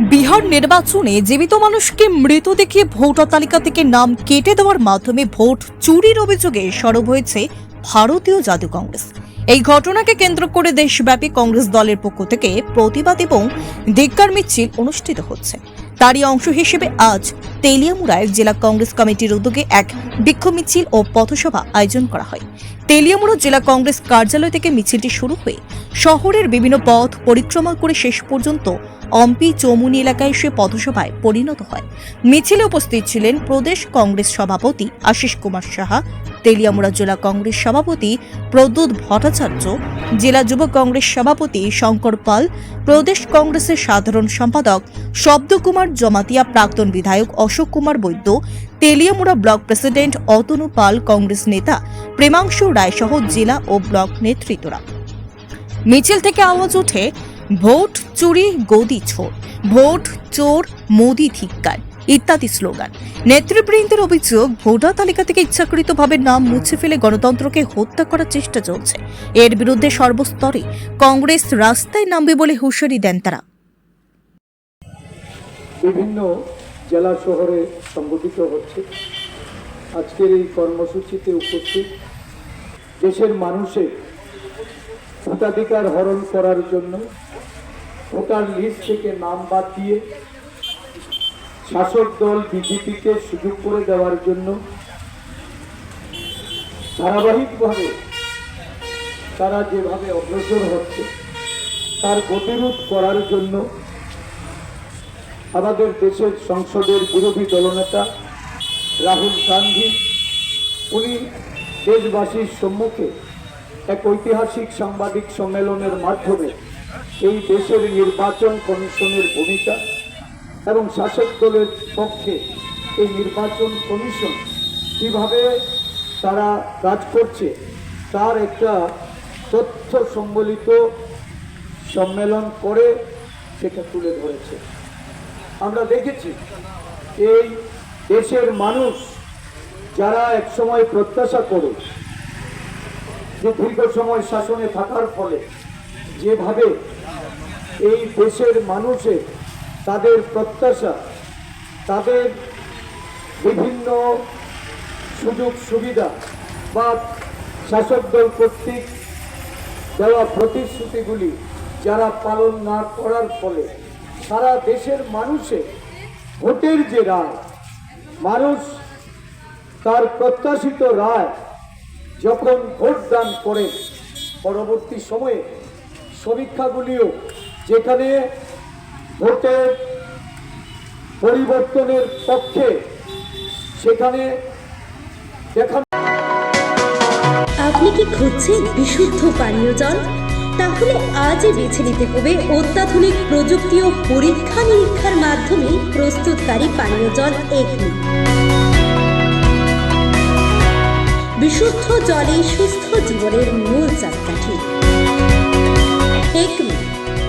বিহার নির্বাচনে জীবিত মানুষকে মৃত দেখিয়ে ভোটার তালিকা থেকে নাম কেটে দেওয়ার মাধ্যমে ভোট চুরির অভিযোগে সরব হয়েছে ভারতীয় জাতীয় কংগ্রেস। এই ঘটনাকে কেন্দ্র করে দেশব্যাপী কংগ্রেস দলের পক্ষ থেকে প্রতিবাদ এবং ধিক্কার মিছিল অনুষ্ঠিত হচ্ছে। তারই অংশ হিসেবে আজ তেলিয়ামুড়ায় জেলা কংগ্রেস কমিটির উদ্যোগে এক বিক্ষোভ মিছিল ও পথসভা আয়োজন করা হয়। তেলিয়ামুড়া জেলা কংগ্রেস কার্যালয় থেকে মিছিলটি শুরু হয়ে শহরের বিভিন্ন পথ পরিক্রমা করে শেষ পর্যন্ত অম্পি চৌমুনি এলাকায় এসে পথসভায় পরিণত হয়। মিছিলে উপস্থিত ছিলেন প্রদেশ কংগ্রেস সভাপতি আশিস কুমার সাহা, তেলিয়ামুড়া জেলা কংগ্রেস সভাপতি প্রদ্যুৎ ভট্টাচার্য জেলা যুব কংগ্রেস সভাপতি শঙ্কর পাল, প্রদেশ কংগ্রেসের সাধারণ সম্পাদক শব্দকুমার জমাতিয়া, প্রাক্তন বিধায়ক অশোক কুমার বৈদ্য, তেলিয়ামুড়া ব্লক প্রেসিডেন্ট অতনু পাল, কংগ্রেস নেতা প্রেমাংশু রায় সহ জেলা ও ব্লক নেতৃত্বরা। মিছিল থেকে আওয়াজ ওঠে, ভোট চুরি, গদি ছোড় ভোট চোর, মোদি ধিক্কার। ইত্যাদি স্লোগান। নেতৃবৃন্দের অভিযোগ, ভোটার তালিকা থেকে ইচ্ছাকৃতভাবে নাম মুছে ফেলে গণতন্ত্রকে হত্যা করার চেষ্টা চলছে। এর বিরুদ্ধে সর্বস্তরে কংগ্রেস রাস্তায় নামবে বলে হুঁশিয়ারি দেন তারা। বিভিন্ন জেলা শহরে সংগঠিত হচ্ছে। আজকের এই কর্মসূচিতে উপস্থিত দেশের মানুষের ভোটাধিকার হরণ করার জন্য ভোটার লিস্ট থেকে নাম বাদ দিয়ে শাসক দল বিজেপিকে সুযোগ করে দেওয়ার জন্য ধারাবাহিকভাবে তারা যেভাবে অগ্রসর হচ্ছে, তার গতিরোধ করার জন্য আমাদের দেশের সংসদের বিরোধী দলনেতা রাহুল গান্ধী, উনি দেশবাসীর সম্মুখে এক ঐতিহাসিক সাংবাদিক সম্মেলনের মাধ্যমে এই দেশের নির্বাচন কমিশনের ভূমিকা এবং শাসক দলের পক্ষে এই নির্বাচন কমিশন কীভাবে তারা কাজ করছে, তার একটা তথ্য সম্বলিত সম্মেলন করে সেটা তুলে ধরেছে। আমরা দেখেছি, এই দেশের মানুষ যারা একসময় প্রত্যাশা করে যে দীর্ঘ সময় শাসনে থাকার ফলে যেভাবে এই দেশের মানুষের তাদের প্রত্যাশা, তাদের বিভিন্ন সুযোগ সুবিধা বা শাসক দল কর্তৃক দেওয়া প্রতিশ্রুতিগুলি যারা পালন না করার ফলে সারা দেশের মানুষের ভোটের যে রায়, মানুষ তার প্রত্যাশিত রায় যখন ভোট দান করে, পরবর্তী সময়ে সমীক্ষাগুলিও যেখানে ভোটের পরিবর্তনের পক্ষে সেখানে আপনি কি খুঁজছেন বিশুদ্ধ পানীয় জল? তাহলে আজই বেছে নিতে হবে অত্যাধুনিক প্রযুক্তি ও পরীক্ষা নিরীক্ষার মাধ্যমে প্রস্তুতকারী পানীয় জল এগনি। বিশুদ্ধ জলে সুস্থ জীবনের মূল চাকাঠি। Acme